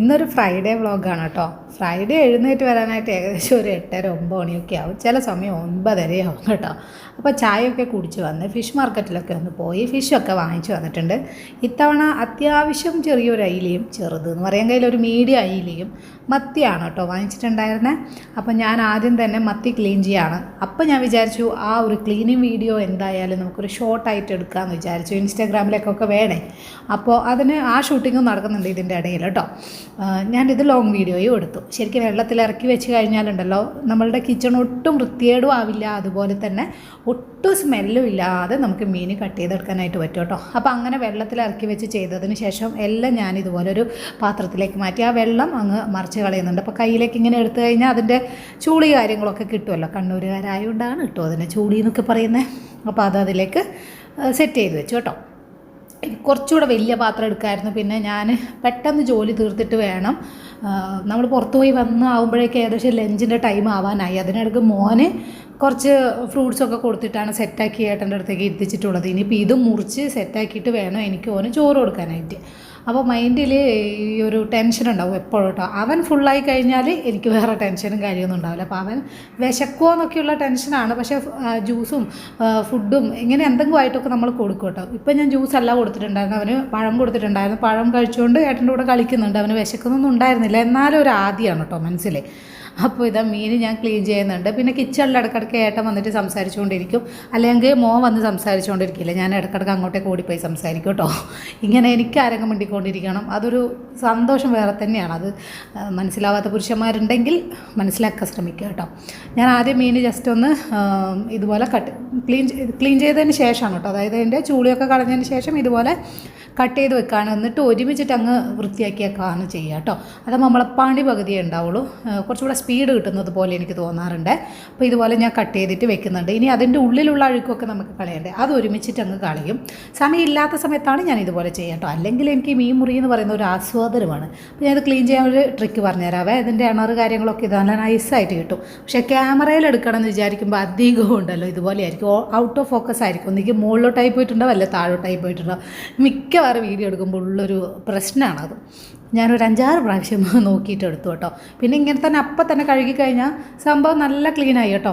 ഇന്നൊരു ഫ്രൈഡേ വ്ളോഗാണ് കേട്ടോ. ഫ്രൈഡേ എഴുന്നേറ്റ് വരാനായിട്ട് ഏകദേശം ഒരു എട്ടര ഒമ്പത് മണിയൊക്കെ ആവും. ചില സമയം ഒൻപതരയാവും കേട്ടോ. അപ്പോൾ ചായയൊക്കെ കുടിച്ച് വന്ന് ഫിഷ് മാർക്കറ്റിലൊക്കെ ഒന്ന് പോയി ഫിഷൊക്കെ വാങ്ങിച്ചു വന്നിട്ടുണ്ട്. ഇത്തവണ അത്യാവശ്യം ചെറിയൊരു അയിലയും ചെറുത് എന്ന് പറയാൻ കയ്യിൽ ഒരു മീഡിയം അയിലയും മത്തിയാണ് കേട്ടോ വാങ്ങിച്ചിട്ടുണ്ടായിരുന്നത് അപ്പോൾ ഞാൻ ആദ്യം തന്നെ മത്തി ക്ലീൻ ചെയ്യാണ്. അപ്പോൾ ഞാൻ വിചാരിച്ചു ആ ഒരു ക്ലീനിങ് വീഡിയോ എന്തായാലും നമുക്കൊരു ഷോർട്ടായിട്ട് എടുക്കാമെന്ന് വിചാരിച്ചു. ഇൻസ്റ്റാഗ്രാമിലേക്കൊക്കെ വേണേ. അപ്പോൾ അതിന് ആ ഷൂട്ടിങ്ങും നടക്കുന്നുണ്ട് ഇതിന്റെ ഇടയിൽ കേട്ടോ. ഞാനിത് ലോങ് വീഡിയോയും എടുത്തു. ശരിക്കും വെള്ളത്തിൽ ഇറക്കി വെച്ച് കഴിഞ്ഞാലുണ്ടല്ലോ നമ്മളുടെ കിച്ചൺ ഒട്ടും വൃത്തികേടും ആവില്ല. അതുപോലെ തന്നെ ഒട്ടും സ്മെല്ലും ഇല്ലാതെ നമുക്ക് മീൻ കട്ട് ചെയ്തെടുക്കാനായിട്ട് പറ്റും കേട്ടോ. അപ്പോൾ അങ്ങനെ വെള്ളത്തിൽ ഇറക്കി വെച്ച് ചെയ്തതിന് ശേഷം എല്ലാം ഞാൻ ഇതുപോലെ ഒരു പാത്രത്തിലേക്ക് മാറ്റി. ആ വെള്ളം അങ്ങ് മറിച്ച് കളയുന്നുണ്ട്. അപ്പോൾ കയ്യിലേക്ക് ഇങ്ങനെ എടുത്തു കഴിഞ്ഞാൽ അതിന്റെ ചൂളി കാര്യങ്ങളൊക്കെ കിട്ടുമല്ലോ. കണ്ണൂരുകാരായതുകൊണ്ടാണ് കിട്ടുമോ അതിനെ ചൂളി എന്നൊക്കെ പറയുന്നത് അപ്പോൾ അത് അതിലേക്ക് സെറ്റ് ചെയ്ത് വെച്ചു കേട്ടോ. കുറച്ചുകൂടെ വലിയ പാത്രം എടുക്കായിരുന്നു. പിന്നെ ഞാൻ പെട്ടെന്ന് ജോലി തീർത്തിട്ട് വേണം. നമ്മൾ പുറത്തു പോയി വന്ന് ആകുമ്പോഴേക്ക് ഏകദേശം ലഞ്ചിന്റെ ടൈം ആവാനായി. അതിനിടയ്ക്ക് മോന് കുറച്ച് ഫ്രൂട്ട്സൊക്കെ കൊടുത്തിട്ടാണ് സെറ്റാക്കി ഏട്ടന്റെ അടുത്തേക്ക് എത്തിച്ചിട്ടുള്ളത്. ഇനിയിപ്പോൾ ഇത് മുറിച്ച് സെറ്റാക്കിയിട്ട് വേണം എനിക്ക് ഓന് ചോറ് കൊടുക്കാനായിട്ട്. അപ്പോൾ മൈൻഡിൽ ഈ ഒരു ടെൻഷൻ ഉണ്ടാവും എപ്പോഴും കേട്ടോ. അവൻ ഫുള്ളായി കഴിഞ്ഞാൽ എനിക്ക് വേറെ ടെൻഷനും കാര്യമൊന്നും ഉണ്ടാവില്ല. അപ്പോൾ അവൻ വിശക്കുമോ എന്നൊക്കെയുള്ള ടെൻഷനാണ് പക്ഷേ ജ്യൂസും ഫുഡും ഇങ്ങനെ എന്തെങ്കിലും ആയിട്ടൊക്കെ നമ്മൾ കൊടുക്കും കേട്ടോ. ഇപ്പം ഞാൻ ജ്യൂസ് അല്ല കൊടുത്തിട്ടുണ്ടായിരുന്നു അവന് പഴം കൊടുത്തിട്ടുണ്ടായിരുന്നു. പഴം കഴിച്ചുകൊണ്ട് ഏട്ടന്റെ കൂടെ കളിക്കുന്നുണ്ട്. അവന് വിശക്കുന്നൊന്നും ഉണ്ടായിരുന്നില്ല. എന്നാലും ഒരു ആദ്യമാണ് കേട്ടോ മനസ്സിൽ അപ്പോൾ ഇതാ മീൻ ഞാൻ ക്ലീൻ ചെയ്യുന്നുണ്ട്. പിന്നെ കിച്ചണിൽ ഇടയ്ക്കിടയ്ക്ക് ഏട്ടൻ വന്നിട്ട് സംസാരിച്ചുകൊണ്ടിരിക്കും. അല്ലെങ്കിൽ മോൻ വന്ന് സംസാരിച്ചുകൊണ്ടിരിക്കില്ല. ഞാൻ ഇടയ്ക്കിടയ്ക്ക് അങ്ങോട്ടേ ഓടിപ്പോയി സംസാരിക്കും കേട്ടോ. ഇങ്ങനെ എനിക്ക് ആരെങ്കിലും മിണ്ടിക്കൊണ്ടിരിക്കണം. അതൊരു സന്തോഷം വേറെ തന്നെയാണ്. അത് മനസ്സിലാവാത്ത പുരുഷന്മാരുണ്ടെങ്കിൽ മനസ്സിലാക്കാൻ ശ്രമിക്കുക കേട്ടോ. ഞാൻ ആദ്യം മീൻ ജസ്റ്റ് ഒന്ന് ഇതുപോലെ കട്ട് ക്ലീൻ ക്ലീൻ ചെയ്തതിന് ശേഷമാണ് കേട്ടോ. അതായത് അതിന്റെ ചൂളിയൊക്കെ കളഞ്ഞതിന് ശേഷം ഇതുപോലെ കട്ട് ചെയ്ത് വെക്കുകയാണ് എന്നിട്ട് ഒരുമിച്ചിട്ട് അങ്ങ് വൃത്തിയാക്കിയേക്കാണ് ചെയ്യുക കേട്ടോ. അത് നമ്മളെ പണി പകുതിയേ ഉണ്ടാവുള്ളൂ. കുറച്ചുകൂടെ സ്പീഡ് കിട്ടുന്നത് പോലെ എനിക്ക് തോന്നാറുണ്ട്. അപ്പോൾ ഇതുപോലെ ഞാൻ കട്ട് ചെയ്തിട്ട് വെക്കുന്നുണ്ട്. ഇനി അതിന്റെ ഉള്ളിലുള്ള അഴുക്കൊക്കെ നമുക്ക് കളയണ്ടേ? അത് ഒരുമിച്ചിട്ട് അങ്ങ് കളയും. സമയമില്ലാത്ത സമയത്താണ് ഞാൻ ഇതുപോലെ ചെയ്യുക കേട്ടോ. അല്ലെങ്കിൽ എനിക്ക് മീൻ മുറി എന്ന് പറയുന്ന ഒരു ആസ്വാദനമാണ്. അപ്പോൾ ഞാനത് ക്ലീൻ ചെയ്യാൻ ഒരു ട്രിക്ക് പറഞ്ഞുതരാവേ. ഇതിന്റെ അണറ് കാര്യങ്ങളൊക്കെ ഇത് നല്ല നൈസായിട്ട് കിട്ടും. പക്ഷേ ക്യാമറയിൽ എടുക്കണം എന്ന് വിചാരിക്കുമ്പോൾ അധികവും ഉണ്ടല്ലോ. ഇതുപോലെ ആയിരിക്കും. ഔട്ട് ഓഫ് ഫോക്കസ് ആയിരിക്കും. ഒന്നിക്ക് മുകളിലോട്ടായി പോയിട്ടുണ്ടാവും അല്ല താഴോട്ടായി പോയിട്ടുണ്ടാവും മിക്കവാറും വീഡിയോ എടുക്കുമ്പോൾ ഉള്ളൊരു പ്രശ്നമാണത്. ഞാനൊരു അഞ്ചാറ് പ്രാവശ്യം നോക്കിയിട്ട് എടുത്തു കേട്ടോ. പിന്നെ ഇങ്ങനെ തന്നെ അപ്പം തന്നെ കഴുകി കഴിഞ്ഞാൽ സംഭവം നല്ല ക്ലീനായി കേട്ടോ.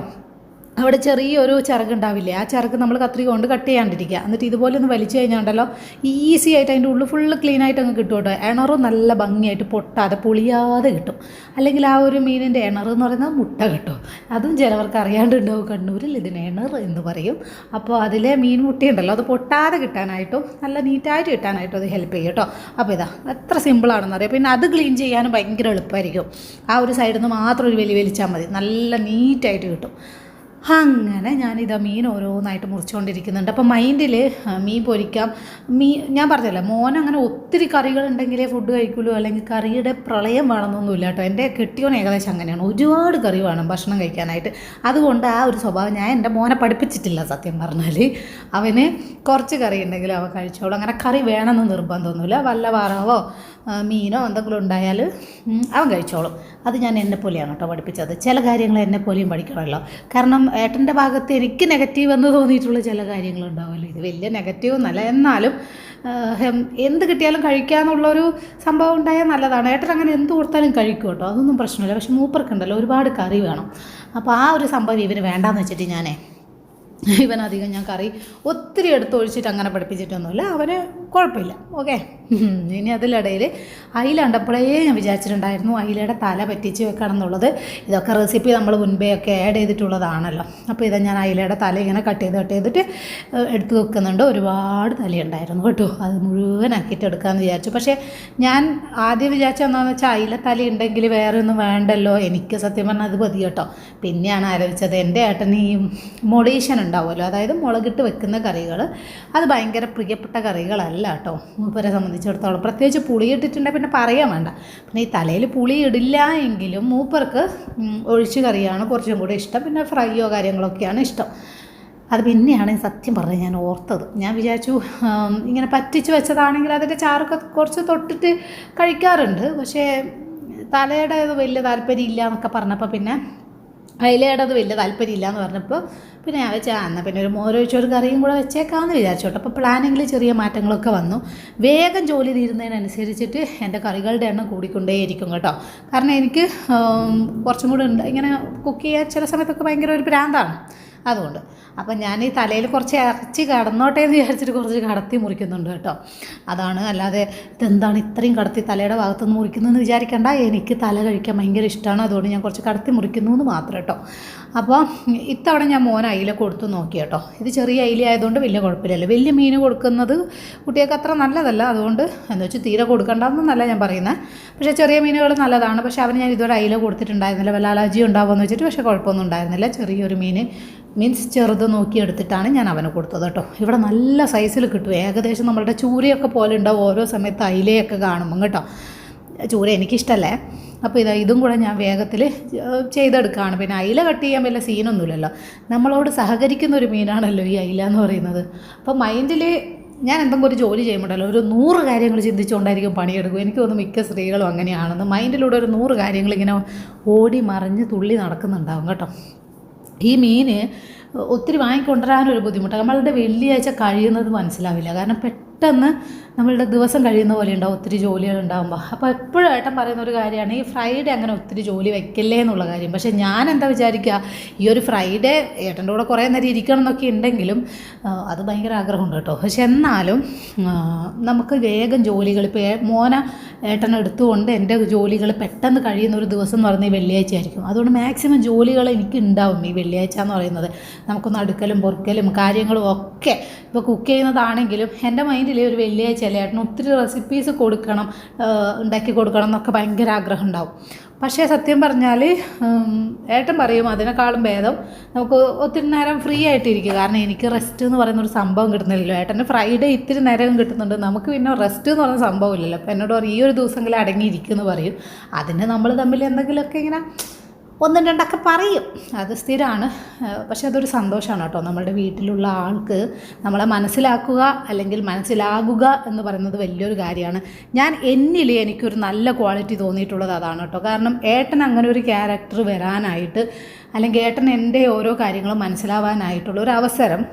അവിടെ ചെറിയൊരു ചിറക് ഉണ്ടാവില്ലേ ആ ചിറക് നമ്മൾ കത്രിക കൊണ്ട് കട്ട് ചെയ്യാണ്ടിരിക്കുക. എന്നിട്ട് ഇതുപോലെ ഒന്ന് വലിച്ചു കഴിഞ്ഞാണ്ടല്ലോ ഈസി ആയിട്ട് അതിന്റെ ഉള്ളിൽ ഫുള്ള് ക്ലീൻ ആയിട്ട് അങ്ങ് കിട്ടും കേട്ടോ. എണറും നല്ല ഭംഗിയായിട്ട് പൊട്ടാതെ പൊളിയാതെ കിട്ടും. അല്ലെങ്കിൽ ആ ഒരു മീനിന്റെ എണർ എന്ന് പറയുന്നത് മുട്ട കിട്ടും. അതും ചിലവർക്ക് അറിയാണ്ടുണ്ടാവും. കണ്ണൂരിൽ ഇതിന് എണർ എന്ന് പറയും. അപ്പോൾ അതിലെ മീൻ മുട്ടയുണ്ടല്ലോ അത് പൊട്ടാതെ കിട്ടാനായിട്ടും നല്ല നീറ്റായിട്ട് കിട്ടാനായിട്ടും അത് ഹെൽപ്പ് ചെയ്യും കേട്ടോ. അപ്പോൾ ഇതാ എത്ര സിമ്പിളാണെന്ന് അറിയാം. പിന്നെ അത് ക്ലീൻ ചെയ്യാനും ഭയങ്കര എളുപ്പമായിരിക്കും. ആ ഒരു സൈഡിൽ നിന്ന് മാത്രം ഒരു വലി വലിച്ചാൽ മതി. നല്ല നീറ്റായിട്ട് കിട്ടും. അങ്ങനെ ഞാനിതാ മീൻ ഓരോന്നായിട്ട് മുറിച്ചുകൊണ്ടിരിക്കുന്നുണ്ട്. അപ്പോൾ മൈൻഡിൽ മീൻ പൊരിക്കാം. മീൻ ഞാൻ പറഞ്ഞല്ലോ മോൻ അങ്ങനെ ഒത്തിരി കറികളുണ്ടെങ്കിലേ ഫുഡ് കഴിക്കുള്ളൂ അല്ലെങ്കിൽ കറിയുടെ പ്രളയം വേണമെന്നൊന്നുമില്ല കേട്ടോ. എന്റെ കെട്ടിയോൻ ഏകദേശം അങ്ങനെയാണ്. ഒരുപാട് കറി വേണം ഭക്ഷണം കഴിക്കാനായിട്ട്. അതുകൊണ്ട് ആ ഒരു സ്വഭാവം ഞാൻ എന്റെ മോനെ പഠിപ്പിച്ചിട്ടില്ല സത്യം പറഞ്ഞാൽ അവന് കുറച്ച് കറി ഉണ്ടെങ്കിൽ അവൻ കഴിച്ചോളൂ. അങ്ങനെ കറി വേണമെന്ന് നിർബന്ധമൊന്നുമില്ല. വല്ല വറവോ മീനോ എന്തെങ്കിലും ഉണ്ടായാൽ അവൻ കഴിച്ചോളും. അത് ഞാൻ എന്നെ പോലെയാണ് കേട്ടോ പഠിപ്പിച്ചത്. ചില കാര്യങ്ങൾ എന്നെ പോലെയും പഠിക്കണമല്ലോ. കാരണം ഏട്ടന്റെ ഭാഗത്ത് എനിക്ക് നെഗറ്റീവ് എന്ന് തോന്നിയിട്ടുള്ള ചില കാര്യങ്ങളുണ്ടാവുമല്ലോ ഇത് വലിയ നെഗറ്റീവ് എന്നല്ല എന്നാലും എന്ത് കിട്ടിയാലും കഴിക്കാന്നുള്ളൊരു സംഭവം ഉണ്ടായാൽ നല്ലതാണ്. ഏട്ടൻ അങ്ങനെ എന്ത് കൊടുത്താലും കഴിക്കും കേട്ടോ. അതൊന്നും പ്രശ്നമില്ല. പക്ഷെ മൂപ്പർക്കുണ്ടല്ലോ. ഒരുപാട് കറി വേണം. അപ്പോൾ ആ ഒരു സംഭവം ഇവന് വേണ്ടാന്ന് വെച്ചിട്ട് ഞാനേ ഇവനധികം ഞാൻ കറി ഒത്തിരി എടുത്ത് ഒഴിച്ചിട്ട് അങ്ങനെ പഠിപ്പിച്ചിട്ടൊന്നുമില്ല. അവന് കുഴപ്പമില്ല. ഓക്കെ ഇനി അതിലിടയിൽ അയില ഞാൻ വിചാരിച്ചിട്ടുണ്ടായിരുന്നു അയിലയുടെ തല പറ്റിച്ച് വെക്കണം എന്നുള്ളത് ഇതൊക്കെ റെസിപ്പി നമ്മൾ മുൻപേ ഒക്കെ ആഡ് ചെയ്തിട്ടുള്ളതാണല്ലോ. അപ്പോൾ ഇതാ ഞാൻ അയിലയുടെ തല ഇങ്ങനെ കട്ട് ചെയ്ത് കട്ട് ചെയ്തിട്ട് എടുത്ത് വെക്കുന്നുണ്ട്. ഒരുപാട് തലയുണ്ടായിരുന്നു കേട്ടോ. അത് മുഴുവനാക്കിയിട്ട് എടുക്കാമെന്ന് വിചാരിച്ചു. പക്ഷേ ഞാൻ ആദ്യം വിചാരിച്ച എന്താണെന്ന് വെച്ചാൽ അയില തല ഉണ്ടെങ്കിൽ വേറെ ഒന്നും വേണ്ടല്ലോ. എനിക്ക് സത്യം പറഞ്ഞാൽ അത് മതി കേട്ടോ. പിന്നെയാണ് ആലോചിച്ചത് എന്റെ ഏട്ടന് ഈ മൊളീഷൻ ഉണ്ടാവുമല്ലോ. അതായത് മുളകിട്ട് വെക്കുന്ന കറികൾ. അത് ഭയങ്കര പ്രിയപ്പെട്ട കറികളല്ല. കേട്ടോ. മൂപ്പരെ സംബന്ധിച്ചിടത്തോളം. പ്രത്യേകിച്ച് പുളി ഇട്ടിട്ടുണ്ടെങ്കിൽ പിന്നെ പറയാൻ വേണ്ട. പിന്നെ ഈ തലയിൽ പുളി ഇടില്ല എങ്കിലും മൂപ്പർക്ക് ഒഴിച്ച് കറിയാണ് കുറച്ചും കൂടി ഇഷ്ടം. പിന്നെ ഫ്രൈയോ കാര്യങ്ങളൊക്കെയാണ് ഇഷ്ടം. അത് പിന്നെയാണ് സത്യം പറഞ്ഞത് ഞാൻ ഓർത്തത്. ഞാൻ വിചാരിച്ചു ഇങ്ങനെ പറ്റിച്ച് വെച്ചതാണെങ്കിൽ അതിന്റെ ചാറൊക്കെ കുറച്ച് തൊട്ടിട്ട് കഴിക്കാറുണ്ട്. പക്ഷേ തലയുടെ വലിയ താല്പര്യം ഇല്ല എന്നൊക്കെ പറഞ്ഞപ്പോൾ പിന്നെ അയിലയുടെ വലിയ താല്പര്യമില്ല എന്ന് പറഞ്ഞപ്പോൾ പിന്നെ ഞാൻ വെച്ചാൽ എന്നാൽ പിന്നെ ഒരു മോരൊഴിച്ചൊരു കറിയും കൂടെ വെച്ചേക്കാമെന്ന് വിചാരിച്ചോട്ടെ അപ്പോൾ പ്ലാനിങ്ങിൽ ചെറിയ മാറ്റങ്ങളൊക്കെ വന്നു. വേഗം ജോലി തീരുന്നതിനനുസരിച്ചിട്ട് എന്റെ കറികളുടെ എണ്ണം കൂടിക്കൊണ്ടേയിരിക്കും കേട്ടോ. കാരണം എനിക്ക് കുറച്ചും കൂടെ ഉണ്ട്. ഇങ്ങനെ കുക്ക് ചെയ്യാൻ ചില സമയത്തൊക്കെ ഭയങ്കര ഒരു ഭ്രാന്താണ് അതുകൊണ്ട് അപ്പം ഞാൻ ഈ തലയിൽ കുറച്ച് ഇറച്ചി കടന്നോട്ടെ എന്ന് വിചാരിച്ചിട്ട് കുറച്ച് കടത്തി മുറിക്കുന്നുണ്ട് കേട്ടോ. അതാണ് അല്ലാതെ ഇതെന്താണ് ഇത്രയും കടത്തി തലയുടെ ഭാഗത്തുനിന്ന് മുറിക്കുന്നതെന്ന് വിചാരിക്കേണ്ട. എനിക്ക് തല കഴിക്കാൻ ഭയങ്കര ഇഷ്ടമാണ് അതുകൊണ്ട് ഞാൻ കുറച്ച് കടത്തി മുറിക്കുന്നു എന്ന് മാത്രം കേട്ടോ. അപ്പോൾ ഇത്തവണ ഞാൻ മോൻ അയില കൊടുത്തു നോക്കി കേട്ടോ. ഇത് ചെറിയ അയില ആയതുകൊണ്ട് വലിയ കുഴപ്പമില്ലല്ലോ. വലിയ മീൻ കൊടുക്കുന്നത് കുട്ടികൾക്ക് അത്ര നല്ലതല്ല. അതുകൊണ്ട് എന്താ വെച്ചാൽ തീരെ കൊടുക്കണ്ടെന്നല്ല ഞാൻ പറയുന്നത് പക്ഷേ ചെറിയ മീനുകൾ നല്ലതാണ്. പക്ഷേ അവന് ഞാൻ ഇതുവരെ അയില കൊടുത്തിട്ടുണ്ടായിരുന്നില്ല. വല്ല അലർജി ഉണ്ടാവുമെന്ന് വെച്ചിട്ട് പക്ഷേ കുഴപ്പമൊന്നും ഉണ്ടായിരുന്നില്ല. ചെറിയൊരു മീൻ മീൻസ് ചെറുത് നോക്കിയെടുത്തിട്ടാണ് ഞാൻ അവന് കൊടുത്തത് കേട്ടോ. ഇവിടെ നല്ല സൈസിൽ കിട്ടും. ഏകദേശം നമ്മളുടെ ചൂരയൊക്കെ പോലെ ഉണ്ടാവും. ഓരോ സമയത്ത് അയിലയൊക്കെ കാണുമ്പം കേട്ടോ. ചൂര എനിക്കിഷ്ടമല്ലേ അപ്പോൾ ഇതാ ഇതും കൂടെ ഞാൻ വേഗത്തിൽ ചെയ്തെടുക്കുകയാണ് പിന്നെ അയില കട്ട് ചെയ്യാൻ വല്ല സീനൊന്നുമില്ലല്ലോ നമ്മളോട് സഹകരിക്കുന്ന ഒരു മീനാണല്ലോ ഈ അയില എന്ന് പറയുന്നത്. അപ്പോൾ മൈൻഡിൽ ഞാൻ എന്തെങ്കിലും ഒരു ജോലി ചെയ്യുമ്പോഴല്ലോ ഒരു നൂറ് കാര്യങ്ങൾ ചിന്തിച്ചുകൊണ്ടായിരിക്കും പണിയെടുക്കും. എനിക്ക് തോന്നുന്നു മിക്ക സ്ത്രീകളും അങ്ങനെയാണെന്ന്. മൈൻഡിലൂടെ ഒരു നൂറ് കാര്യങ്ങൾ ഇങ്ങനെ ഓടി മറിഞ്ഞ് തുള്ളി നടക്കുന്നുണ്ടാവും കേട്ടോ. ഈ മീൻ ഒത്തിരി വാങ്ങിക്കൊണ്ടുവരാനൊരു ബുദ്ധിമുട്ടാണ് നമ്മളുടെ വെള്ളിയാഴ്ച കഴിയുന്നത് മനസ്സിലാവില്ല. കാരണം പെട്ടെന്ന് നമ്മളുടെ ദിവസം കഴിയുന്ന പോലെ ഉണ്ടാവും ഒത്തിരി ജോലികൾ ഉണ്ടാകുമ്പോൾ അപ്പോൾ എപ്പോഴും ഏട്ടൻ പറയുന്ന ഒരു കാര്യമാണ് ഈ ഫ്രൈഡേ അങ്ങനെ ഒത്തിരി ജോലി വെക്കല്ലേ എന്നുള്ള കാര്യം. പക്ഷേ ഞാൻ എന്താ വിചാരിക്കുക ഈ ഒരു ഫ്രൈഡേ ഏട്ടന്റെ കൂടെ കുറേ നേരം ഇരിക്കണം എന്നൊക്കെ ഉണ്ടെങ്കിലും അത് ഭയങ്കര ആഗ്രഹമുണ്ട് കേട്ടോ. പക്ഷെ എന്നാലും നമുക്ക് വേഗം ജോലികൾ ഇപ്പോൾ മോന ഏട്ടൻ എടുത്തുകൊണ്ട് എന്റെ ജോലികൾ പെട്ടെന്ന് കഴിയുന്ന ഒരു ദിവസം എന്ന് പറയുന്നത് ഈ വെള്ളിയാഴ്ച ആയിരിക്കും. അതുകൊണ്ട് മാക്സിമം ജോലികൾ എനിക്ക് ഉണ്ടാവും ഈ വെള്ളിയാഴ്ച എന്ന് പറയുന്നത്. നമുക്കൊന്ന് അടുക്കലും പൊറുക്കലും കാര്യങ്ങളും ഒക്കെ ഇപ്പോൾ കുക്ക് ചെയ്യുന്നതാണെങ്കിലും എന്റെ മൈൻഡിൽ ഒരു വെള്ളിയാഴ്ച അല്ലേ ഏട്ടന് ഒത്തിരി റെസിപ്പീസ് കൊടുക്കണം ഉണ്ടാക്കി കൊടുക്കണം എന്നൊക്കെ ഭയങ്കര ആഗ്രഹം ഉണ്ടാവും. പക്ഷേ സത്യം പറഞ്ഞാൽ ഏട്ടൻ പറയും അതിനേക്കാളും ഭേദം നമുക്ക് ഒത്തിരി നേരം ഫ്രീ ആയിട്ടിരിക്കുക കാരണം എനിക്ക് റെസ്റ്റ് എന്ന് പറയുന്ന ഒരു സംഭവം കിട്ടുന്നില്ലല്ലോ. ഏട്ടന് ഫ്രൈഡേ ഇത്തിരി നേരം കിട്ടുന്നുണ്ട്. നമുക്ക് പിന്നെ റെസ്റ്റ് എന്ന് പറയുന്ന സംഭവം ഇല്ലല്ലോ. അപ്പോൾ എന്നോട് പറയും ഈ ഒരു ദിവസമെങ്കിലും അടങ്ങിയിരിക്കുമെന്ന് പറയും. അതിന് നമ്മൾ തമ്മിൽ എന്തെങ്കിലുമൊക്കെ ഇങ്ങനെ ഒന്നും രണ്ടൊക്കെ പറയും. അത് സ്ഥിരമാണ് പക്ഷെ അതൊരു സന്തോഷമാണ് കേട്ടോ. നമ്മളുടെ വീട്ടിലുള്ള ആൾക്ക് നമ്മളെ മനസ്സിലാക്കുക അല്ലെങ്കിൽ മനസ്സിലാകുക എന്ന് പറയുന്നത് വലിയൊരു കാര്യമാണ്. ഞാൻ എന്നിൽ എനിക്കൊരു നല്ല ക്വാളിറ്റി തോന്നിയിട്ടുള്ളത് അതാണ് കേട്ടോ. കാരണം ഏട്ടൻ അങ്ങനെ ഒരു ക്യാരക്ടർ വരാനായിട്ട് അല്ലെങ്കിൽ ഏട്ടൻ എന്റെ ഓരോ കാര്യങ്ങളും മനസ്സിലാവാനായിട്ടുള്ള ഒരു അവസരം.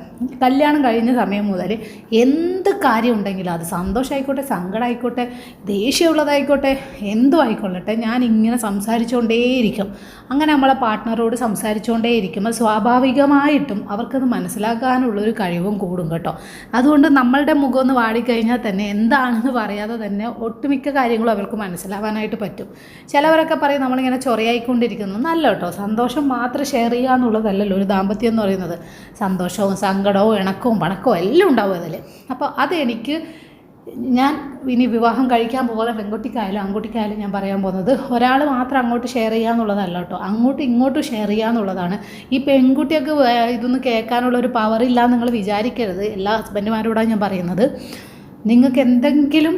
കല്യാണം കഴിഞ്ഞ സമയം മുതൽ എന്ത് കാര്യം ഉണ്ടെങ്കിലും അത് സന്തോഷമായിക്കോട്ടെ സങ്കടമായിക്കോട്ടെ ദേഷ്യമുള്ളതായിക്കോട്ടെ എന്തും ആയിക്കൊള്ളട്ടെ ഞാൻ ഇങ്ങനെ സംസാരിച്ചുകൊണ്ടേയിരിക്കും. അങ്ങനെ നമ്മളെ പാർട്ട്ണറോട് സംസാരിച്ചുകൊണ്ടേയിരിക്കുമ്പോൾ സ്വാഭാവികമായിട്ടും അവർക്കത് മനസ്സിലാക്കാനുള്ളൊരു കഴിവും കൂടും കേട്ടോ. അതുകൊണ്ട് നമ്മളുടെ മുഖം ഒന്ന് വാടിക്കഴിഞ്ഞാൽ തന്നെ എന്താണെന്ന് പറയാതെ തന്നെ ഒട്ടുമിക്ക കാര്യങ്ങളും അവർക്ക് മനസ്സിലാവാനായിട്ട് പറ്റും. ചിലവരൊക്കെ പറയും നമ്മളിങ്ങനെ ചൊറയായിക്കൊണ്ടിരിക്കുന്നു. നല്ല കേട്ടോ. സന്തോഷം ഷെയർ ചെയ്യുക എന്നുള്ളതല്ലല്ലോ ഒരു ദാമ്പത്യം എന്ന് പറയുന്നത്. സന്തോഷവും സങ്കടവും ഇണക്കവും പണക്കവും എല്ലാം ഉണ്ടാവും അതിൽ അപ്പോൾ അതെനിക്ക് ഞാൻ ഇനി വിവാഹം കഴിക്കാൻ പോകുന്ന പെൺകുട്ടിക്കായാലും ആൺകുട്ടിക്കായാലും ഞാൻ പറയാൻ പോകുന്നത് ഒരാൾ മാത്രം അങ്ങോട്ട് ഷെയർ ചെയ്യുക എന്നുള്ളതല്ല കേട്ടോ. അങ്ങോട്ടും ഇങ്ങോട്ടും ഷെയർ ചെയ്യുക എന്നുള്ളതാണ് ഈ പെൺകുട്ടിയൊക്കെ ഇതൊന്ന് കേൾക്കാനുള്ള ഒരു പവറില്ല നിങ്ങൾ വിചാരിക്കരുത്. എല്ലാ ഹസ്ബൻഡുമാരോടാണ് ഞാൻ പറയുന്നത്. നിങ്ങൾക്ക് എന്തെങ്കിലും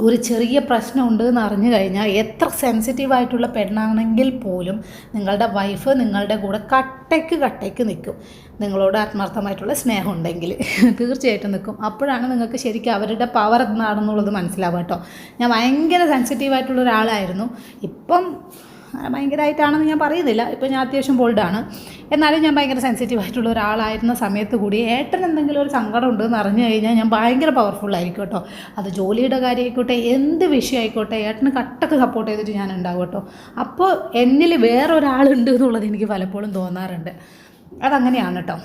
ഒരു ചെറിയ പ്രശ്നമുണ്ട് എന്ന് അറിഞ്ഞു കഴിഞ്ഞാൽ എത്ര സെൻസിറ്റീവ് ആയിട്ടുള്ള പെണ്ണാണെങ്കിൽ പോലും നിങ്ങളുടെ വൈഫ് നിങ്ങളുടെ കൂടെ കട്ടയ്ക്ക് കട്ടയ്ക്ക് നിൽക്കും. നിങ്ങളോട് ആത്മാർത്ഥമായിട്ടുള്ള സ്നേഹം ഉണ്ടെങ്കിൽ തീർച്ചയായിട്ടും നിൽക്കും. അപ്പോഴാണ് നിങ്ങൾക്ക് ശരിക്കും അവരുടെ പവർ എന്താണെന്നുള്ളത് മനസ്സിലാവുക കേട്ടോ. ഞാൻ ഭയങ്കര സെൻസിറ്റീവ് ആയിട്ടുള്ള ഒരാളായിരുന്നു. ഇപ്പം ഭയങ്കരമായിട്ടാണെന്ന് ഞാൻ പറയുന്നില്ല. ഇപ്പോൾ ഞാൻ അത്യാവശ്യം ബോൾഡാണ് എന്നാലും ഞാൻ ഭയങ്കര സെൻസിറ്റീവ് ആയിട്ടുള്ള ഒരാളായിരുന്ന സമയത്ത് കൂടി ഏട്ടൻ എന്തെങ്കിലും ഒരു സങ്കടം ഉണ്ടെന്ന് അറിഞ്ഞു കഴിഞ്ഞാൽ ഞാൻ ഭയങ്കര ആയിരിക്കും കേട്ടോ. അത് ജോലിയുടെ കാര്യമായിക്കോട്ടെ എന്ത് വിഷയമായിക്കോട്ടെ ഏട്ടന് കട്ടക്ക് സപ്പോർട്ട് ചെയ്തിട്ട് ഞാൻ ഉണ്ടാവും കേട്ടോ. അപ്പോൾ എന്നിൽ വേറൊരാളുണ്ട് എന്നുള്ളത് എനിക്ക് പലപ്പോഴും തോന്നാറുണ്ട്. അതങ്ങനെയാണ് കേട്ടോ.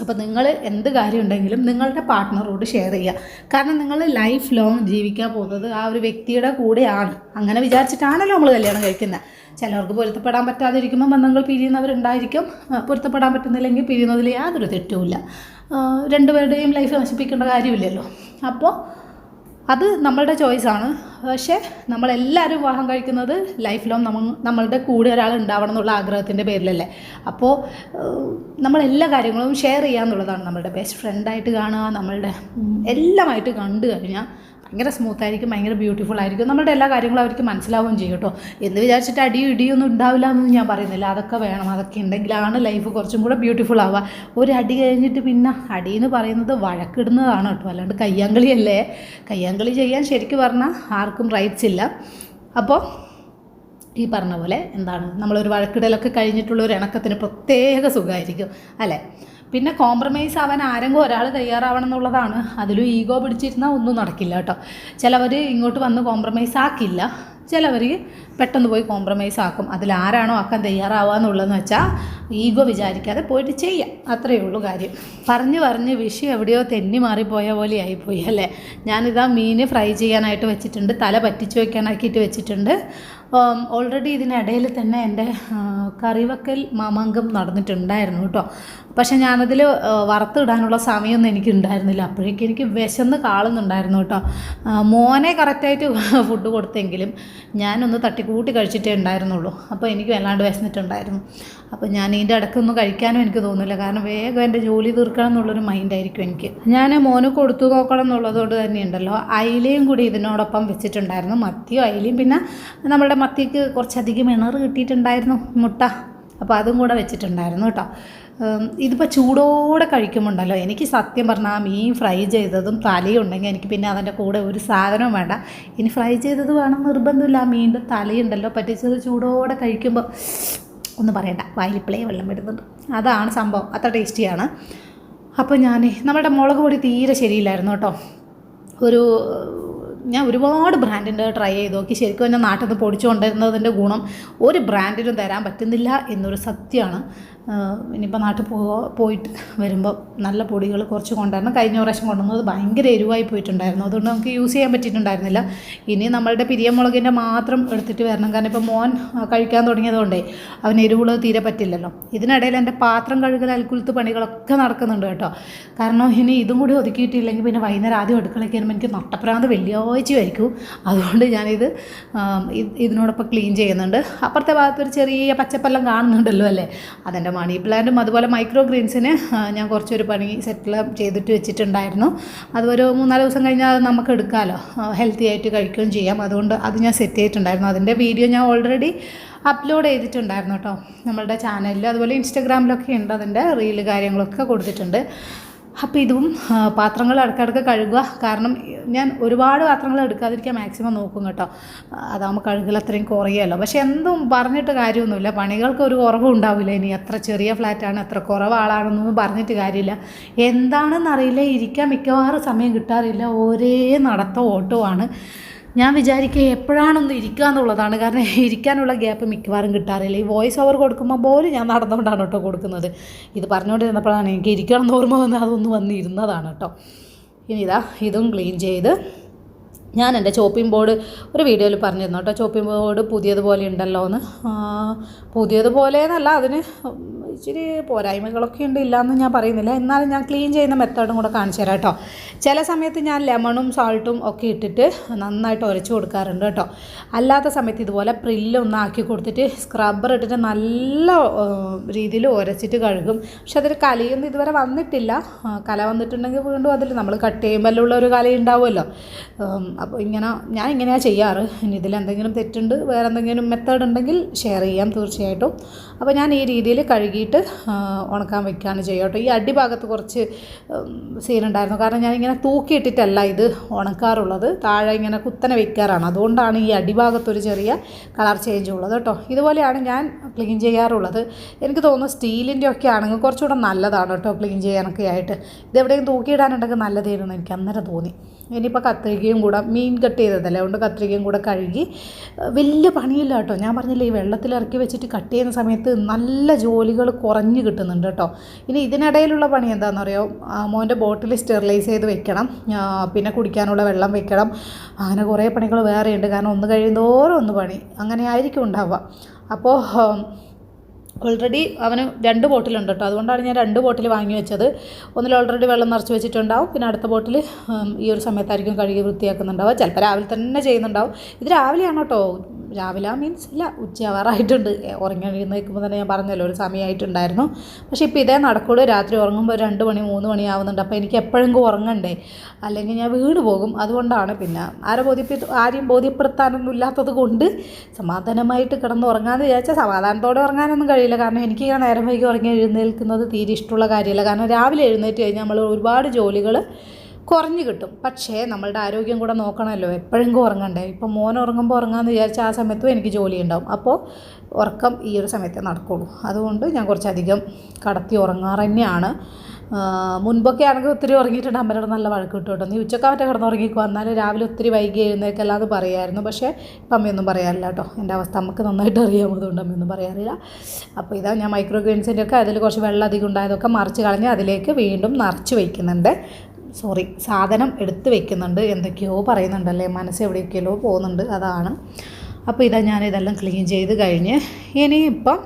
അപ്പോൾ നിങ്ങൾ എന്ത് കാര്യം ഉണ്ടെങ്കിലും നിങ്ങളുടെ പാർട്ട്ണറോട് ഷെയർ ചെയ്യുക കാരണം നിങ്ങൾ ലൈഫ് ലോങ് ജീവിക്കാൻ പോകുന്നത് ആ ഒരു വ്യക്തിയുടെ കൂടെയാണ്. അങ്ങനെ വിചാരിച്ചിട്ടാണല്ലോ നമ്മൾ കല്യാണം കഴിക്കുന്നത് ചിലർക്ക് പൊരുത്തപ്പെടാൻ പറ്റാതിരിക്കുമ്പോൾ ബന്ധങ്ങൾ പിരിയുന്നവരുണ്ടായിരിക്കും. പൊരുത്തപ്പെടാൻ പറ്റുന്നില്ലെങ്കിൽ പിരിയുന്നതിൽ യാതൊരു തെറ്റുമില്ല. രണ്ടുപേരുടെയും ലൈഫ് നശിപ്പിക്കേണ്ട കാര്യമില്ലല്ലോ. അപ്പോൾ അത് നമ്മളുടെ ചോയ്സാണ് പക്ഷേ നമ്മളെല്ലാവരും വിവാഹം കഴിക്കുന്നത് ലൈഫ് ലോങ് നമ്മൾ നമ്മളുടെ കൂടെ ഒരാൾ ഉണ്ടാവണം എന്നുള്ള ആഗ്രഹത്തിന്റെ പേരിലല്ലേ. അപ്പോൾ നമ്മളെല്ലാ കാര്യങ്ങളും ഷെയർ ചെയ്യുക എന്നുള്ളതാണ് നമ്മളുടെ ബെസ്റ്റ് ഫ്രണ്ടായിട്ട് കാണുക നമ്മളുടെ എല്ലാമായിട്ട് കണ്ടു കഴിഞ്ഞാൽ ഭയങ്കര സ്മൂത്ത് ആയിരിക്കും ഭയങ്കര ബ്യൂട്ടിഫുൾ ആയിരിക്കും. നമ്മുടെ എല്ലാ കാര്യങ്ങളും അവർക്ക് മനസ്സിലാവുകയും ചെയ്യും കേട്ടോ. എന്ന് വിചാരിച്ചിട്ട് അടി ഇടിയൊന്നും ഉണ്ടാവില്ല എന്നൊന്നും ഞാൻ പറയുന്നില്ല. അതൊക്കെ വേണം അതൊക്കെ ഉണ്ടെങ്കിലാണ് ലൈഫ് കുറച്ചും കൂടെ ബ്യൂട്ടിഫുൾ ആവുക. ഒരു അടി കഴിഞ്ഞിട്ട് പിന്നെ അടി എന്ന് പറയുന്നത് വഴക്കിടുന്നതാണ് കേട്ടോ. അല്ലാണ്ട് കയ്യാങ്കളിയല്ലേ? കയ്യാങ്കളി ചെയ്യാൻ ശരിക്കും പറഞ്ഞാൽ ആർക്കും റൈറ്റ്സ് ഇല്ല. അപ്പോൾ ഈ പറഞ്ഞ പോലെ എന്താണ് നമ്മളൊരു വഴക്കിടലൊക്കെ കഴിഞ്ഞിട്ടുള്ള ഒരു ഇണക്കത്തിന് പ്രത്യേക സുഖമായിരിക്കും അല്ലേ? പിന്നെ കോംപ്രമൈസ് ആവാൻ ആരെങ്കിലും ഒരാൾ തയ്യാറാവണം എന്നുള്ളതാണ്. അതിലും ഈഗോ പിടിച്ചിരുന്നാൽ ഒന്നും നടക്കില്ല കേട്ടോ. ചിലവർ ഇങ്ങോട്ട് വന്ന് കോംപ്രമൈസ് ആക്കില്ല. ചിലവർ പെട്ടെന്ന് പോയി കോംപ്രമൈസ് ആക്കും. അതിലാരാണോ ആക്കാൻ തയ്യാറാവുക എന്നുള്ളതെന്ന് വെച്ചാൽ ഈഗോ വിചാരിക്കാതെ പോയിട്ട് ചെയ്യാം. അത്രയേ ഉള്ളൂ കാര്യം. പറഞ്ഞു പറഞ്ഞ് വിഷയം എവിടെയോ തെന്നി മാറിപ്പോയ പോലെ ആയിപ്പോയി അല്ലേ? ഞാനിതാ മീൻ ഫ്രൈ ചെയ്യാനായിട്ട് വെച്ചിട്ടുണ്ട് തല പറ്റിച്ച് വയ്ക്കാനാക്കിയിട്ട് വെച്ചിട്ടുണ്ട്. ഓൾറെഡി ഇതിനിടയിൽ തന്നെ എന്റെ കറിവക്കൽ മാമാങ്കം നടന്നിട്ടുണ്ടായിരുന്നു കേട്ടോ. പക്ഷേ ഞാനതിൽ വറുത്തിടാനുള്ള സമയമൊന്നും എനിക്ക് ഉണ്ടായിരുന്നില്ല അപ്പോഴേക്കും എനിക്ക് വിശന്ന് കാളുന്നുണ്ടായിരുന്നു കേട്ടോ. മോനെ കറക്റ്റായിട്ട് ഫുഡ് കൊടുത്തെങ്കിലും ഞാനൊന്ന് തട്ടിക്കൂട്ടി കഴിച്ചിട്ടേ ഉണ്ടായിരുന്നുള്ളൂ. അപ്പോൾ എനിക്ക് വല്ലാണ്ട് വിശന്നിട്ടുണ്ടായിരുന്നു. അപ്പോൾ ഞാൻ ഇതിന്റെ ഇടയ്ക്കൊന്നും കഴിക്കാനും എനിക്ക് തോന്നില്ല കാരണം വേഗം എന്റെ ജോലി തീർക്കണം എന്നുള്ളൊരു മൈൻഡായിരിക്കും എനിക്ക്. ഞാൻ മോന് കൊടുത്തു നോക്കണം എന്നുള്ളതുകൊണ്ട് തന്നെയുണ്ടല്ലോ. അയിലയും കൂടി ഇതിനോടൊപ്പം വെച്ചിട്ടുണ്ടായിരുന്നു. മത്തിയും അയിലയും. പിന്നെ നമ്മുടെ മത്തിക്ക് കുറച്ചധികം ഇണർ കിട്ടിയിട്ടുണ്ടായിരുന്നു മുട്ട. അപ്പോൾ അതും കൂടെ വെച്ചിട്ടുണ്ടായിരുന്നു കേട്ടോ. ഇതിപ്പോൾ ചൂടോടെ കഴിക്കുമ്പോണ്ടല്ലോ. എനിക്ക് സത്യം പറഞ്ഞാൽ മീൻ ഫ്രൈ ചെയ്തതും തലയുണ്ടെങ്കിൽ എനിക്ക് പിന്നെ അതിന്റെ കൂടെ ഒരു സാധനവും വേണ്ട. ഇനി ഫ്രൈ ചെയ്തത് വേണം നിർബന്ധമില്ല. ആ തലയുണ്ടല്ലോ. പറ്റിച്ചത് ചൂടോടെ കഴിക്കുമ്പോൾ ഒന്നും പറയണ്ട. വായിലിപ്പിളേ വെള്ളം വരുന്നുണ്ട്. അതാണ് സംഭവം. അത്ര ടേസ്റ്റിയാണ്. അപ്പോൾ ഞാൻ നമ്മുടെ മുളക് പൊടി തീരെ ശരിയില്ലായിരുന്നു കേട്ടോ. ഒരു ഞാൻ ഒരുപാട് ബ്രാൻഡിന്റെ ട്രൈ ചെയ്ത് നോക്കി. ശരിക്കും എന്റെ നാട്ടിൽ നിന്ന് പൊടിച്ചു ഗുണം ഒരു ബ്രാൻഡിനും തരാൻ പറ്റുന്നില്ല എന്നൊരു സത്യമാണ്. ഇനിയിപ്പോൾ നാട്ടിൽ പോ പോയിട്ട് വരുമ്പോൾ നല്ല പൊടികൾ കുറച്ച് കൊണ്ടുവരണം. കഴിഞ്ഞ പ്രാവശ്യം കൊണ്ടുവന്നത് ഭയങ്കര എരിവായി പോയിട്ടുണ്ടായിരുന്നു. അതുകൊണ്ട് നമുക്ക് യൂസ് ചെയ്യാൻ പറ്റിയിട്ടുണ്ടായിരുന്നില്ല. ഇനി നമ്മളുടെ പിരിയമുളകിന്റെ മാത്രം എടുത്തിട്ട് വരണം. കാരണം ഇപ്പോൾ മോൻ കഴിക്കാൻ തുടങ്ങിയതുകൊണ്ടേ അവന് എരിവുള്ളത് തീരെ പറ്റില്ലല്ലോ. ഇതിനിടയിൽ എന്റെ പാത്രം കഴുകൽ അൽക്കുലത്ത് പണികളൊക്കെ നടക്കുന്നുണ്ട് കേട്ടോ. കാരണം ഇനി ഇതും കൂടി ഒതുക്കിയിട്ടില്ലെങ്കിൽ പിന്നെ വൈകുന്നേരം ആദ്യം അടുക്കളയ്ക്ക് വരുമ്പോൾ എനിക്ക് നട്ടപ്രാന്ത് വെള്ളിയാഴ്ചയായിരിക്കും. അതുകൊണ്ട് ഞാനിത് ഇത് ഇതിനോടൊപ്പം ക്ലീൻ ചെയ്യുന്നുണ്ട്. അപ്പുറത്തെ ഭാഗത്ത് ഒരു ചെറിയ പച്ചപ്പെല്ലാം കാണുന്നുണ്ടല്ലോ അല്ലേ? അതെന്റെ മണി പ്ലാന്റും അതുപോലെ മൈക്രോ ഗ്രീൻസിന് ഞാൻ കുറച്ചൊരു പണി സെറ്റിൽ ചെയ്തിട്ട് വെച്ചിട്ടുണ്ടായിരുന്നു. അതൊരു മൂന്നാൽ ദിവസം കഴിഞ്ഞാൽ അത് നമുക്ക് എടുക്കാമല്ലോ ഹെൽത്തി ആയിട്ട് കഴിക്കുകയും ചെയ്യാം. അതുകൊണ്ട് അത് ഞാൻ സെറ്റ് ചെയ്തിട്ടുണ്ടായിരുന്നു. അതിന്റെ വീഡിയോ ഞാൻ ഓൾറെഡി അപ്ലോഡ് ചെയ്തിട്ടുണ്ടായിരുന്നു കേട്ടോ നമ്മളുടെ ചാനലിൽ അതുപോലെ ഇൻസ്റ്റഗ്രാമിലൊക്കെ ഉണ്ട് അതിന്റെ റീൽ കാര്യങ്ങളൊക്കെ കൊടുത്തിട്ടുണ്ട്. അപ്പോൾ ഇതും പാത്രങ്ങൾ ഇടയ്ക്കിടയ്ക്ക് കഴുകുക. കാരണം ഞാൻ ഒരുപാട് പാത്രങ്ങൾ എടുക്കാതിരിക്കാൻ മാക്സിമം നോക്കും കേട്ടോ. അതാകുമ്പോൾ കഴുകൽ അത്രയും കുറയുമല്ലോ. പക്ഷെ എന്തും പറഞ്ഞിട്ട് കാര്യമൊന്നുമില്ല. പണികൾക്ക് ഒരു കുറവും ഉണ്ടാവില്ല. ഇനി എത്ര ചെറിയ ഫ്ലാറ്റാണ് എത്ര കുറവ് ആളാണെന്നൊന്നും പറഞ്ഞിട്ട് കാര്യമില്ല. എന്താണെന്നറിയില്ല. ഇരിക്കാൻ മിക്കവാറും സമയം കിട്ടാറില്ല. ഒരേ നടത്ത ഓട്ടമാണ് ഞാൻ വിചാരിക്കുക എപ്പോഴാണൊന്ന് ഇരിക്കുക എന്നുള്ളതാണ് കാരണം ഇരിക്കാനുള്ള ഗ്യാപ്പ് മിക്കവാറും കിട്ടാറില്ല. ഈ വോയിസ് ഓവർ കൊടുക്കുമ്പോൾ പോലും ഞാൻ നടന്നുകൊണ്ടാണ് കേട്ടോ കൊടുക്കുന്നത്. ഇത് പറഞ്ഞുകൊണ്ടിരുന്നപ്പോഴാണ് എനിക്ക് ഇരിക്കണം എന്ന് ഓർമ്മ വന്ന് അതൊന്ന് വന്നിരുന്നതാണ് കേട്ടോ. ഇനി ഇതാ ഇതും ക്ലീൻ ചെയ്ത് ഞാൻ എന്റെ ചോപ്പിംഗ് ബോർഡ് ഒരു വീഡിയോയിൽ പറഞ്ഞിരുന്നു കേട്ടോ. ചോപ്പിംഗ് ബോർഡ് പുതിയതുപോലെ ഉണ്ടല്ലോ എന്ന്. പുതിയതുപോലെ എന്നല്ല അതിന് ഇച്ചിരി പോരായ്മകളൊക്കെ ഉണ്ട് ഇല്ലയെന്ന് ഞാൻ പറയുന്നില്ല. എന്നാലും ഞാൻ ക്ലീൻ ചെയ്യുന്ന മെത്തേഡും കൂടെ കാണിച്ചു തരാം കേട്ടോ. ചില സമയത്ത് ഞാൻ ലെമണും സാൾട്ടും ഒക്കെ ഇട്ടിട്ട് നന്നായിട്ട് ഉരച്ചു കൊടുക്കാറുണ്ട് കേട്ടോ. അല്ലാത്ത സമയത്ത് ഇതുപോലെ പ്രില്ലൊന്ന് ആക്കി കൊടുത്തിട്ട് സ്ക്രബ്ബർ ഇട്ടിട്ട് നല്ല രീതിയിൽ ഉരച്ചിട്ട് കഴുകും. പക്ഷെ അതിൽ കലയൊന്നും ഇതുവരെ വന്നിട്ടില്ല. കല വന്നിട്ടുണ്ടെങ്കിൽ വീണ്ടും അതിൽ നമ്മൾ കട്ട് ചെയ്യുമ്പോൾ ഉള്ള ഒരു കല ഉണ്ടാവുമല്ലോ അപ്പോൾ ഇങ്ങനെ ഞാൻ ഇങ്ങനെയാണ് ചെയ്യാറ്. ഇനി ഇതിൽ എന്തെങ്കിലും തെറ്റുണ്ട് വേറെ എന്തെങ്കിലും മെത്തേഡ് ഉണ്ടെങ്കിൽ ഷെയർ ചെയ്യാം തീർച്ചയായിട്ടും. അപ്പോൾ ഞാൻ ഈ രീതിയിൽ കഴുകിയിട്ട് ഉണക്കാൻ വെക്കുകയാണ് ചെയ്യട്ടോ ഈ അടിഭാഗത്ത് കുറച്ച് സീനുണ്ടായിരുന്നു കാരണം ഞാൻ ഇങ്ങനെ തൂക്കിയിട്ടിട്ടല്ല ഇത് ഉണക്കാറുള്ളത്. താഴെ ഇങ്ങനെ കുത്തനെ വെക്കാറാണ്. അതുകൊണ്ടാണ് ഈ അടിഭാഗത്തൊരു ചെറിയ കളർ ചേഞ്ച് ഉള്ളത് കേട്ടോ. ഇതുപോലെയാണ് ഞാൻ ക്ലീൻ ചെയ്യാറുള്ളത്. എനിക്ക് തോന്നുന്നു സ്റ്റീലിന്റെ ഒക്കെ ആണെങ്കിൽ കുറച്ചുകൂടെ നല്ലതാണ് കേട്ടോ ക്ലീൻ ചെയ്യാനൊക്കെ ആയിട്ട്. ഇതെവിടെയും തൂക്കിയിടാനുണ്ടെങ്കിൽ നല്ലതായിരുന്നു എനിക്ക് അന്നേരം തോന്നി. ഇനിയിപ്പോൾ കത്രികയും കൂടെ മീൻ കട്ട് ചെയ്തതല്ലേ? അതുകൊണ്ട് കത്രികയും കൂടെ കഴുകി. വലിയ പണിയില്ല കേട്ടോ. ഞാൻ പറഞ്ഞില്ലേ ഈ വെള്ളത്തിൽ ഇറക്കി വെച്ചിട്ട് കട്ട് ചെയ്യുന്ന സമയത്ത് നല്ല ജോലികൾ കുറഞ്ഞു കിട്ടുന്നുണ്ട് കേട്ടോ. ഇനി ഇതിനിടയിലുള്ള പണി എന്താണെന്ന് അറിയോ മോന്റെ ബോട്ടിൽ സ്റ്റെറിലൈസ് ചെയ്ത് വെക്കണം. പിന്നെ കുടിക്കാനുള്ള വെള്ളം വെക്കണം. അങ്ങനെ കുറേ പണികൾ വേറെയുണ്ട്. കാരണം ഒന്ന് കഴിയുന്നതോരോ ഒന്ന് പണി. അങ്ങനെ ആയിരിക്കും ഉണ്ടാവുക. അപ്പോൾ ഓൾറെഡി അവന് രണ്ട് ബോട്ടിലുണ്ട് കേട്ടോ. അതുകൊണ്ടാണ് ഞാൻ രണ്ട് ബോട്ടിൽ വാങ്ങി വെച്ചത്. ഒന്നിൽ ഓൾറെഡി വെള്ളം നിറച്ച് വെച്ചിട്ടുണ്ടാവും. പിന്നെ അടുത്ത ബോട്ടിൽ ഈ ഒരു സമയത്തായിരിക്കും കഴുകി വൃത്തിയാക്കുന്നുണ്ടാവുക. ചിലപ്പോൾ രാവിലെ തന്നെ ചെയ്യുന്നുണ്ടാവും. ഇത് രാവിലെയാണ് കേട്ടോ. രാവിലെ മീൻസ് ഇല്ല ഉച്ചയാവാറായിട്ടുണ്ട് ഉറങ്ങി എഴുന്നേൽക്കുമ്പോൾ തന്നെ ഞാൻ പറഞ്ഞല്ലോ ഒരു സമയമായിട്ടുണ്ടായിരുന്നു. പക്ഷേ ഇപ്പോൾ ഇതേ നടക്കുള്ളൂ. രാത്രി ഉറങ്ങുമ്പോൾ രണ്ട് മണി മൂന്ന് മണി ആവുന്നുണ്ട്. അപ്പോൾ എനിക്ക് എപ്പോഴെങ്കിലും ഉറങ്ങണ്ടേ? അല്ലെങ്കിൽ ഞാൻ വീട് പോകും. അതുകൊണ്ടാണ് പിന്നെ ആരെ ബോധ്യപ്പെ ആരെയും ബോധ്യപ്പെടുത്താനൊന്നും ഇല്ലാത്തത് കൊണ്ട് സമാധാനമായിട്ട് കിടന്ന് ഉറങ്ങാമെന്ന് വിചാരിച്ചാൽ സമാധാനത്തോടെ ഉറങ്ങാനൊന്നും കഴിയില്ല. കാരണം എനിക്ക് ഇങ്ങനെ നേരം വൈകി ഉറങ്ങി എഴുന്നേൽക്കുന്നത് തീരെ ഇഷ്ടമുള്ള കാര്യമല്ല. കാരണം രാവിലെ എഴുന്നേറ്റ് കഴിഞ്ഞാൽ നമ്മൾ ഒരുപാട് ജോലികൾ കുറഞ്ഞു കിട്ടും. പക്ഷേ നമ്മളുടെ ആരോഗ്യം കൂടെ നോക്കണമല്ലോ. എപ്പോഴെങ്കിലും ഉറങ്ങണ്ടേ? ഇപ്പം മോൻ ഉറങ്ങുമ്പോൾ ഉറങ്ങാമെന്ന് വിചാരിച്ച ആ സമയത്തും എനിക്ക് ജോലി ഉണ്ടാവും. അപ്പോൾ ഉറക്കം ഈ ഒരു സമയത്തേ നടക്കുള്ളൂ. അതുകൊണ്ട് ഞാൻ കുറച്ചധികം കടത്തി ഉറങ്ങാറ് തന്നെയാണ്. മുൻപൊക്കെ ആണെങ്കിൽ ഒത്തിരി ഉറങ്ങിയിട്ടുണ്ട്. അമ്മയോട് നല്ല വഴക്ക് കിട്ടും നീ ഉച്ചക്കാ മറ്റേ കിടന്ന് ഉറങ്ങിക്കോ. എന്നാലും രാവിലെ ഒത്തിരി വൈകി എഴുന്നേക്കല്ലാതെ പറയായിരുന്നു. പക്ഷേ ഇപ്പം അമ്മയൊന്നും പറയാറില്ല കേട്ടോ. എന്റെ അവസ്ഥ നമുക്ക് നന്നായിട്ട് അറിയാം. അതുകൊണ്ട് അമ്മയൊന്നും പറയാറില്ല. അപ്പോൾ ഇതാ ഞാൻ മൈക്രോ ഗ്രെയിൻസിന്റെ ഒക്കെ അതിൽ കുറച്ച് വെള്ളം അധികം ഉണ്ടായതൊക്കെ മറിച്ച് കളഞ്ഞ് അതിലേക്ക് വീണ്ടും നിറച്ച് വയ്ക്കുന്നുണ്ട്. സോറി സാധനം എടുത്ത് വെക്കുന്നുണ്ട് എന്തൊക്കെയോ പറയുന്നുണ്ടല്ലേ മനസ്സ് എവിടെയൊക്കെയോ പോകുന്നുണ്ട് അതാണ്. അപ്പോൾ ഇതാ ഞാൻ ഇതെല്ലാം ക്ലീൻ ചെയ്ത് കഴിഞ്ഞ് ഇനിയിപ്പം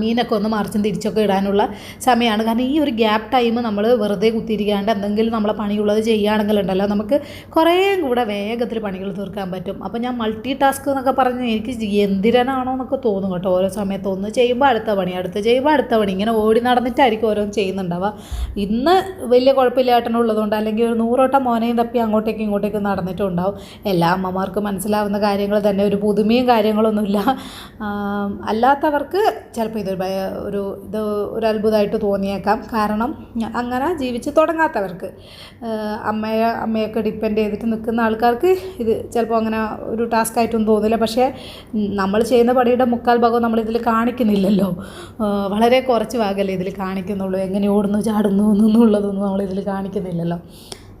മീനൊക്കെ ഒന്ന് മറിച്ചും തിരിച്ചൊക്കെ ഇടാനുള്ള സമയമാണ്. കാരണം ഈ ഒരു ഗ്യാപ് ടൈം നമ്മൾ വെറുതെ കുത്തിയിരിക്കാണ്ട് എന്തെങ്കിലും നമ്മളെ പണിയുള്ളത് ചെയ്യുകയാണെങ്കിലുണ്ടല്ലോ നമുക്ക് കുറേ കൂടെ വേഗത്തിൽ പണികൾ തീർക്കാൻ പറ്റും. അപ്പോൾ ഞാൻ മൾട്ടി ടാസ്ക് എന്നൊക്കെ പറഞ്ഞ് എനിക്ക് എന്തിരനാണോ എന്നൊക്കെ തോന്നും കേട്ടോ. ഓരോ സമയത്ത് ഒന്ന് ചെയ്യുമ്പോൾ അടുത്ത പണി അടുത്ത് ചെയ്യുമ്പോൾ അടുത്ത പണി. ഇങ്ങനെ ഓടി നടന്നിട്ടായിരിക്കും ഓരോന്ന് ചെയ്യുന്നുണ്ടാവുക. ഇന്ന് വലിയ കുഴപ്പമില്ല ഏട്ടനുള്ളതുകൊണ്ട് അല്ലെങ്കിൽ ഒരു നൂറോട്ടം മോനെയും തപ്പി അങ്ങോട്ടേക്കും ഇങ്ങോട്ടേക്കും നടന്നിട്ടും ഉണ്ടാവും എല്ലാ അമ്മമാർക്കും മനസ്സിലാവുന്ന കാര്യങ്ങൾ തന്നെ. ഒരു പുതുമയും കാര്യങ്ങളൊന്നുമില്ല. അല്ലാത്തവർക്ക് അല്ലാത്തവർക്ക് ചിലപ്പോൾ ഇതൊരു ഭയ ഒരു ഇത് ഒരു അത്ഭുതമായിട്ട് തോന്നിയേക്കാം. കാരണം അങ്ങനെ ജീവിച്ച് തുടങ്ങാത്തവർക്ക് അമ്മയെ അമ്മയൊക്കെ ഡിപ്പെൻഡ് ചെയ്തിട്ട് നിൽക്കുന്ന ആൾക്കാർക്ക് ഇത് ചിലപ്പോൾ അങ്ങനെ ഒരു ടാസ്ക് ആയിട്ടൊന്നും തോന്നില്ല. പക്ഷേ നമ്മൾ ചെയ്യുന്ന പണിയുടെ മുക്കാൽ ഭാഗവും നമ്മളിതിൽ കാണിക്കുന്നില്ലല്ലോ. വളരെ കുറച്ച് ഭാഗമല്ലേ ഇതിൽ കാണിക്കുന്നുള്ളൂ. എങ്ങനെ ഓടുന്നു ചാടുന്നു എന്നുള്ളതൊന്നും നമ്മളിതിൽ കാണിക്കുന്നില്ലല്ലോ.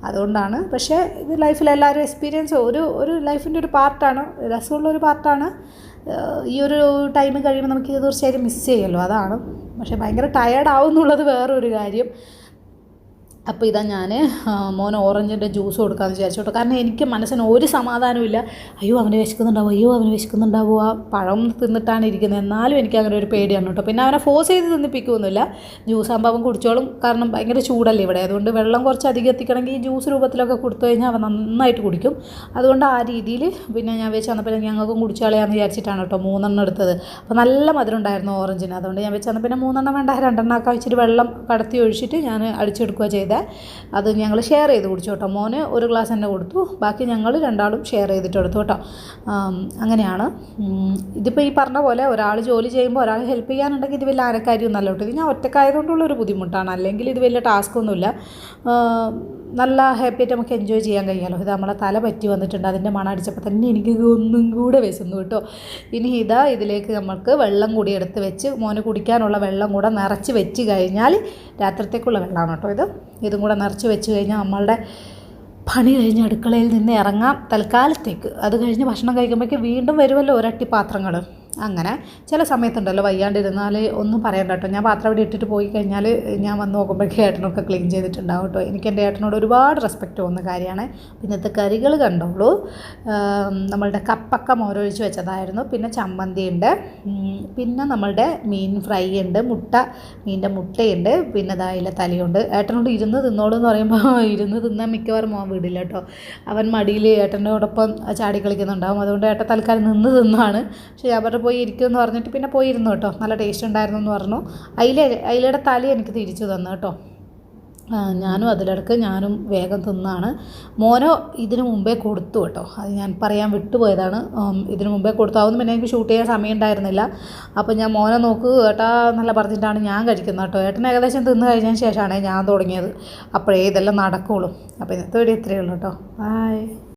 അതുകൊണ്ടാണ്. പക്ഷേ ഇത് ലൈഫിൽ എല്ലാവരും എക്സ്പീരിയൻസ് ഒരു ഒരു ലൈഫിന്റെ ഒരു പാർട്ടാണ് രസമുള്ള ഒരു പാർട്ടാണ് ഈ ഒരു ടൈം കഴിയുമ്പോൾ നമുക്ക് തീർച്ചയായിട്ടും മിസ് ചെയ്യുമല്ലോ. അതാണ്. പക്ഷേ ഭയങ്കര ടയേർഡ് ആവും എന്നുള്ളത് വേറൊരു കാര്യം. അപ്പോൾ ഇതാ ഞാൻ മോൻ ഓറഞ്ചിന്റെ ജ്യൂസ് കൊടുക്കാമെന്ന് വിചാരിച്ചു കാരണം എനിക്ക് മനസ്സിന് ഒരു സമാധാനമില്ല അയ്യോ അവന് വിശക്കുന്നുണ്ടാവും? അയ്യോ അവന് വിശക്കുന്നുണ്ടാവുക പഴം തിന്നിട്ടാണ് ഇരിക്കുന്നത്. എന്നാലും എനിക്ക് അങ്ങനെ ഒരു പേടിയാണ് കേട്ടോ. പിന്നെ അവനെ ഫോഴ്സ് ചെയ്ത് തിന്നിപ്പിക്കുമൊന്നുമില്ല ജ്യൂസ് ആകുമ്പോൾ കുടിച്ചോളും. കാരണം ഭയങ്കര ചൂടല്ലേ ഇവിടെ. അതുകൊണ്ട് വെള്ളം കുറച്ച് അധികം എത്തിക്കണമെങ്കിൽ ഈ ജ്യൂസ് രൂപത്തിലൊക്കെ കൊടുത്തു കഴിഞ്ഞാൽ അവൻ നന്നായിട്ട് കുടിക്കും. അതുകൊണ്ട് ആ രീതിയിൽ പിന്നെ ഞാൻ വെച്ച് വന്നപ്പോൾ ഞങ്ങൾക്കും കുടിച്ചു കളയാമെന്ന് വിചാരിച്ചിട്ടാണ് കേട്ടോ മൂന്നെണ്ണം എടുത്തത്. അപ്പോൾ നല്ല മധുരം ഉണ്ടായിരുന്നു ഓറഞ്ചിന്. അതുകൊണ്ട് ഞാൻ വെച്ച് വന്നപ്പോൾ പിന്നെ മൂന്നെണ്ണം വേണ്ട. രണ്ടെണ്ണം ആക്കാൻ വെച്ചിട്ട് വെള്ളം കടത്തി ഒഴിച്ചിട്ട് ഞാൻ അടിച്ചെടുക്കുക ചെയ്തത് അത് ഞങ്ങൾ ഷെയർ ചെയ്ത് കുടിച്ചു കേട്ടോ. മോന് ഒരു ഗ്ലാസ് തന്നെ കൊടുത്തു. ബാക്കി ഞങ്ങൾ രണ്ടാളും ഷെയർ ചെയ്തിട്ട് എടുത്തു കേട്ടോ. അങ്ങനെയാണ്. ഇതിപ്പോൾ ഈ പറഞ്ഞ പോലെ ഒരാൾ ജോലി ചെയ്യുമ്പോൾ ഒരാൾ ഹെൽപ്പ് ചെയ്യാനുണ്ടെങ്കിൽ ഇത് വലിയ ആരക്കാര്യമൊന്നുമല്ല കേട്ടോ. ഇത് ഞാൻ ഒറ്റക്കായതുകൊണ്ടുള്ള ഒരു ബുദ്ധിമുട്ടാണ്. അല്ലെങ്കിൽ ഇത് വലിയ ടാസ്ക് ഒന്നുമില്ല. ആ, നല്ല ഹാപ്പി ആയിട്ട് നമുക്ക് എൻജോയ് ചെയ്യാൻ കഴിയാമല്ലോ ഇത് നമ്മളെ തല പറ്റി വന്നിട്ടുണ്ട്. അതിന്റെ മണം അടിച്ചപ്പോൾ തന്നെ എനിക്ക് ഒന്നും കൂടെ വിശന്നു കേട്ടോ. ഇനി ഇതാ ഇതിലേക്ക് നമുക്ക് വെള്ളം കൂടി എടുത്ത് വെച്ച് മോന് കുടിക്കാനുള്ള വെള്ളം കൂടെ നിറച്ച് വെച്ച് കഴിഞ്ഞാൽ രാത്രിത്തേക്കുള്ള വെള്ളമാണ് കേട്ടോ ഇത്. ഇതും കൂടെ നിറച്ച് വെച്ച് കഴിഞ്ഞാൽ നമ്മളുടെ പണി കഴിഞ്ഞ് അടുക്കളയിൽ നിന്ന് ഇറങ്ങാം തൽക്കാലത്തേക്ക്. അത് കഴിഞ്ഞ് ഭക്ഷണം കഴിക്കുമ്പോഴേക്ക് വീണ്ടും വരുമല്ലോ ഒരട്ടി പാത്രങ്ങൾ അങ്ങനെ ചില സമയത്തുണ്ടല്ലോ വയ്യാണ്ടിരുന്നാൽ ഒന്നും പറയണ്ട കേട്ടോ. ഞാൻ പാത്രം അവിടെ ഇട്ടിട്ട് പോയി കഴിഞ്ഞാൽ ഞാൻ വന്ന് നോക്കുമ്പോഴേക്കും ഏട്ടനൊക്കെ ക്ലീൻ ചെയ്തിട്ടുണ്ടാവും കേട്ടോ. എനിക്ക് എന്റെ ഏട്ടനോട് ഒരുപാട് റെസ്പെക്റ്റ് തോന്നുന്ന കാര്യമാണ്. പിന്നത്തെ കറികൾ കണ്ടോളൂ. നമ്മളുടെ കപ്പക്ക മോരൊഴിച്ച് വെച്ചതായിരുന്നു. പിന്നെ ചമ്മന്തി ഉണ്ട് പിന്നെ നമ്മളുടെ മീൻ ഫ്രൈ ഉണ്ട് മുട്ട മീനിന്റെ മുട്ടയുണ്ട് പിന്നെ ഇതായില്ല തലയുണ്ട്. ഏട്ടനോട് ഇരുന്ന് തിന്നോളൂ എന്ന് പറയുമ്പോൾ ഇരുന്ന് തിന്നാൻ മിക്കവാറും മോൻ വിടില്ല കേട്ടോ. അവൻ മടിയിൽ ഏട്ടനോടൊപ്പം ചാടി കളിക്കുന്നുണ്ടാവും. അതുകൊണ്ട് ഏട്ടൻ തൽക്കാലം നിന്ന് തിന്നാണ്. പക്ഷേ പറഞ്ഞു പോയി ഇരിക്കുമെന്ന് പറഞ്ഞിട്ട് പിന്നെ പോയിരുന്നു കേട്ടോ. നല്ല ടേസ്റ്റ് ഉണ്ടായിരുന്നു എന്ന് പറഞ്ഞു. അയില അയിലയുടെ തലി എനിക്ക് തിരിച്ചു തന്നു കേട്ടോ. ഞാനും അതിലിടക്ക് ഞാനും വേഗം തിന്നാണ്. മോനോ ഇതിനു മുമ്പേ കൊടുത്തു കേട്ടോ. അത് ഞാൻ പറയാൻ വിട്ടുപോയതാണ്. ഇതിനു മുമ്പേ കൊടുത്തു. അതൊന്നും പിന്നെ എനിക്ക് ഷൂട്ട് ചെയ്യാൻ സമയം ഉണ്ടായിരുന്നില്ല. അപ്പോൾ ഞാൻ മോനെ നോക്ക് ഏട്ടാ നല്ല പറഞ്ഞിട്ടാണ് ഞാൻ കഴിക്കുന്നത് കേട്ടോ. ഏട്ടൻ ഏകദേശം തിന്ന് കഴിഞ്ഞതിന് ശേഷമാണ് ഞാൻ തുടങ്ങിയത്. അപ്പോഴേ ഇതെല്ലാം നടക്കുള്ളൂ. അപ്പോൾ ഇന്നത്തെ വീഡിയോ ഇത്രയേ ഉള്ളൂ കേട്ടോ. ബായ്